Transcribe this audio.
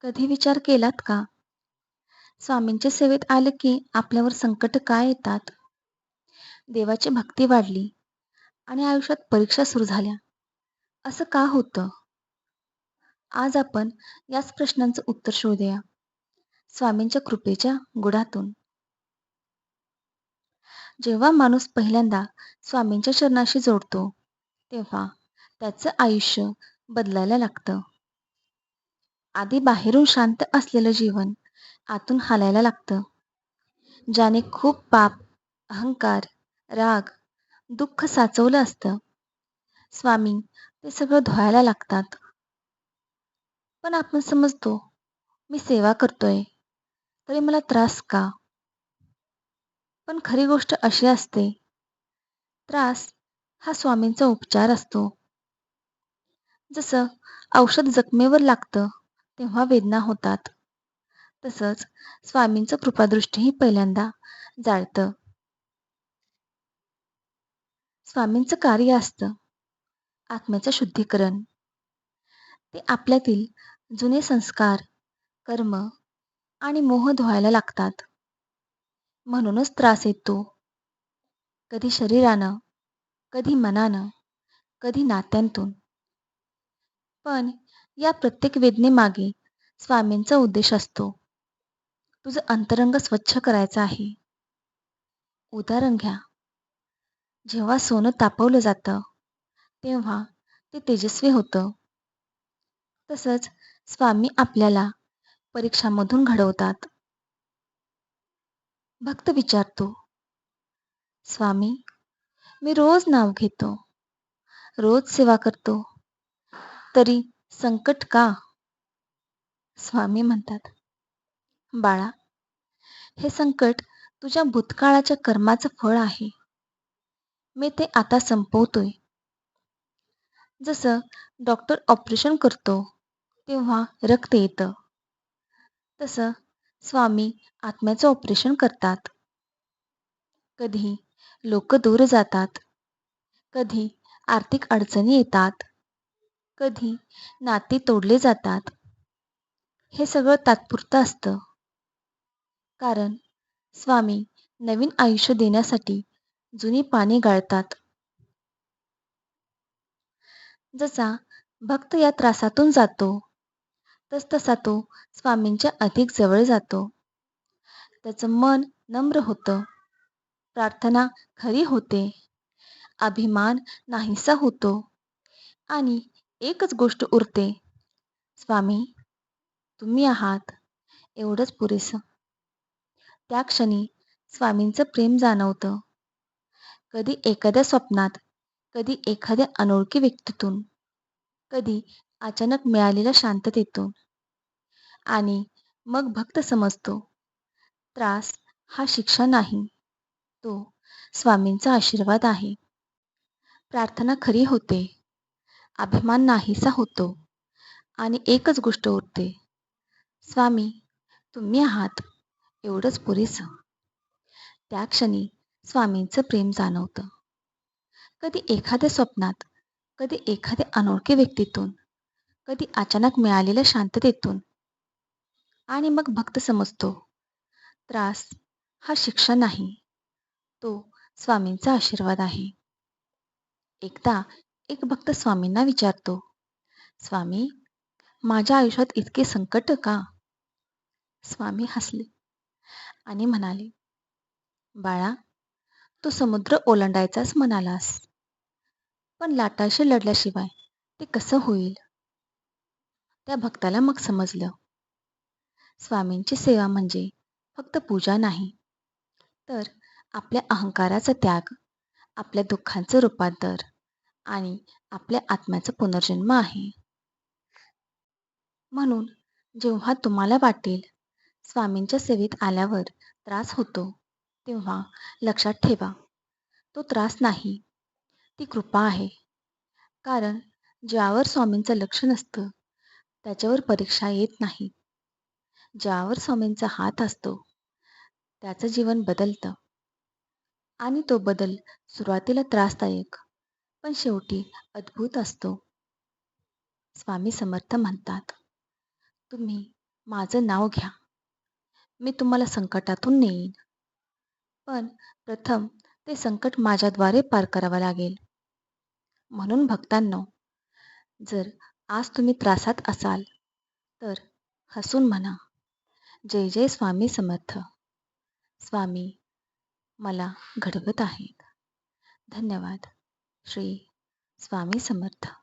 कधी विचार केलात का? स्वामींच्या सेवेत आलं की आपल्यावर संकट काय येतात? देवाची भक्ती वाढली आणि आयुष्यात परीक्षा सुरू झाल्या. असं का होतं? आज आपण याच प्रश्नांचं उत्तर शोधूया. स्वामींच्या कृपेच्या गुढातून. जेव्हा माणूस पहिल्यांदा स्वामींच्या चरणाशी जोडतो तेव्हा त्याचं आयुष्य बदलायला लागतं. आधी बाहेरून शांत असलेलं जीवन आतून हालायला लागतं. ज्याने खूप पाप अहंकार राग दुःख साचवलं असतं. स्वामी ते सगळं धुवायला लागतात. पण आपण समजतो मी सेवा करतोय तरी मला त्रास का? पण खरी गोष्ट अशी असते त्रास हा स्वामींचा उपचार असतो. जसं औषध जखमेवर लागतं तेव्हा वेदना होतात. तसंच स्वामींचं कृपादृष्टीही पहिल्यांदा जाळतं. स्वामींचं कार्य असतं. आत्म्याचं शुद्धीकरण. ते आपल्यातील जुने संस्कार कर्म आणि मोह धुवायला लागतात. म्हणूनच त्रास येतो. कधी शरीरानं कधी मनानं कधी नात्यांतून. पण या प्रत्येक वेदनेमागे स्वामींचा उद्देश असतो. तुझं अंतरंग स्वच्छ करायचं आहे. उदाहरण घ्या. जेव्हा सोनं तापवलं जातं तेव्हा ते तेजस्वी होतं. तसंच स्वामी आपल्याला परीक्षामधून घडवतात. भक्त विचारतो स्वामी मी रोज नाव घेतो. रोज सेवा करतो. तरी संकट का? स्वामी म्हणतात बाळा हे संकट तुझ्या भूतकाळाच्या कर्माचं फळ आहे. मी ते आता संपवतोय. जसं डॉक्टर ऑपरेशन करतो तेव्हा रक्त येतं. तसं स्वामी आत्म्याचं ऑपरेशन करतात. कधी लोक दूर जातात कधी आर्थिक अडचणी येतात कधी नाते तोडले जातात हे सगळं तात्पुरतं असतं. कारण स्वामी नवीन आयुष्य देण्यासाठी जुनी पाने गाळतात. जसा भक्त या त्रासातून जातो तस तसा तो स्वामींच्या अधिक जवळ जातो. त्याचं मन नम्र होतं. प्रार्थना खरी होते. अभिमान नाहीसा होतो. आणि एकच गोष्ट उरते. स्वामी तुम्ही आहात एवढंच पुरेसं. त्या क्षणी स्वामींचं प्रेम जाणवतं. कधी एखाद्या स्वप्नात कधी एखाद्या अनोळखी व्यक्तीतून कधी अचानक मिळालेल्या शांततेतून. आणि मग भक्त समजतो त्रास हा शिक्षा नाही तो स्वामींचा आशीर्वाद आहे. प्रार्थना खरी होते. अभिमान नाहीसा होतो. आणि एकच गोष्ट उरते. स्वामी तुम्ही आहात एवढंच पुरेसं. त्या क्षणी स्वामींचं प्रेम जाणवतं. कधी एखाद्या स्वप्नात कधी एखाद्या अनोळखी व्यक्तीतून कधी अचानक मिळालेल्या शांततेतून. आणि मग भक्त समजतो त्रास हा शिक्षा नाही तो स्वामींचा आशीर्वाद आहे. एकदा एक भक्त स्वामींना विचारतो स्वामी माझ्या आयुष्यात इतके संकट का? स्वामी हसले आणि म्हणाले बाळा तू समुद्र ओलांडायचाच म्हणालास पण लाटाशी लढल्याशिवाय ते कसं होईल? त्या भक्ताला मग समजलं स्वामींची सेवा म्हणजे फक्त पूजा नाही तर आपल्या अहंकाराचा त्याग आपल्या दुःखांचं रूपांतर आणि आपल्या आत्म्याचा पुनर्जन्म आहे. म्हणून जेव्हा तुम्हाला वाटेल स्वामींच्या सेवेत आल्यावर त्रास होतो तेव्हा लक्षात ठेवा. तो त्रास नाही ती कृपा आहे. कारण ज्यावर स्वामींचं लक्ष नसतं त्याच्यावर परीक्षा येत नाही. ज्यावर स्वामींचा हात असतो त्याचं जीवन बदलतं. आणि तो बदल सुरुवातीला त्रासदायक पण शेवटी अद्भुत असतो. स्वामी समर्थ म्हणतात तुम्ही माझं नाव घ्या. मी तुम्हाला संकटातून नेईन. पण प्रथम ते संकट माझ्याद्वारे पार करावं लागेल. म्हणून भक्तांनो जर आज तुम्ही त्रासात असाल तर हसून म्हणा जय जय स्वामी समर्थ. स्वामी मला घडवत आहेत. धन्यवाद. श्री स्वामी समर्थ.